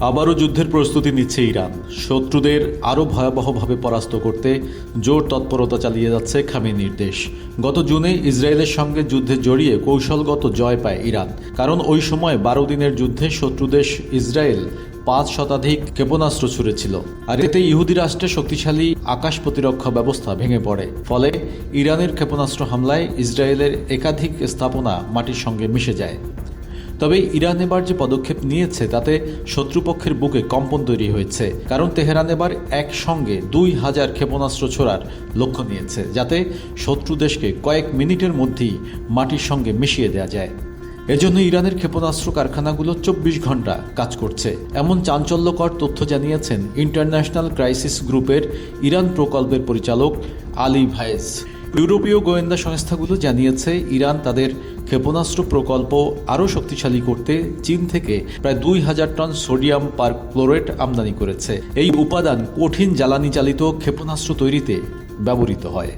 আবারও যুদ্ধের প্রস্তুতি নিচ্ছে ইরান। শত্রুদের আরও ভয়াবহভাবে পরাস্ত করতে জোর তৎপরতা চালিয়ে যাচ্ছে খামেনির নির্দেশ। গত জুনে ইসরায়েলের সঙ্গে যুদ্ধে জড়িয়ে কৌশলগত জয় পায় ইরান। কারণ ওই সময় বারো দিনের যুদ্ধে শত্রুদেশ ইসরায়েল পাঁচ শতাধিক ক্ষেপণাস্ত্র ছুড়েছিল। আর এতে ইহুদি রাষ্ট্রের শক্তিশালী আকাশ প্রতিরক্ষা ব্যবস্থা ভেঙে পড়ে। ফলে ইরানের ক্ষেপণাস্ত্র হামলায় ইসরায়েলের একাধিক স্থাপনা মাটির সঙ্গে মিশে যায়। তবে ইরান এবার যে পদক্ষেপ নিয়েছে, তাতে শত্রুপক্ষের বুকে কম্পন তৈরি হয়েছে। কারণ তেহরান এবার একসঙ্গে দুই হাজার ক্ষেপণাস্ত্র ছোড়ার লক্ষ্য নিয়েছে, যাতে শত্রু দেশকে কয়েক মিনিটের মধ্যেই মাটির সঙ্গে মিশিয়ে দেওয়া যায়। এজন্য ইরানের ক্ষেপণাস্ত্র কারখানাগুলো চব্বিশ ঘণ্টা কাজ করছে। এমন চাঞ্চল্যকর তথ্য জানিয়েছেন ইন্টারন্যাশনাল ক্রাইসিস গ্রুপের ইরান প্রকল্পের পরিচালক আলী ভায়েজ ইউরোপীয় গোয়েন্দা সংস্থাগুলো জানিয়েছে, ইরান তাদের ক্ষেপণাস্ত্র প্রকল্প আরও শক্তিশালী করতে চীন থেকে প্রায় দুই হাজার টন সোডিয়াম পার ক্লোরেট আমদানি করেছে। এই উপাদান কঠিন জ্বালানি চালিত ক্ষেপণাস্ত্র তৈরিতে ব্যবহৃত হয়।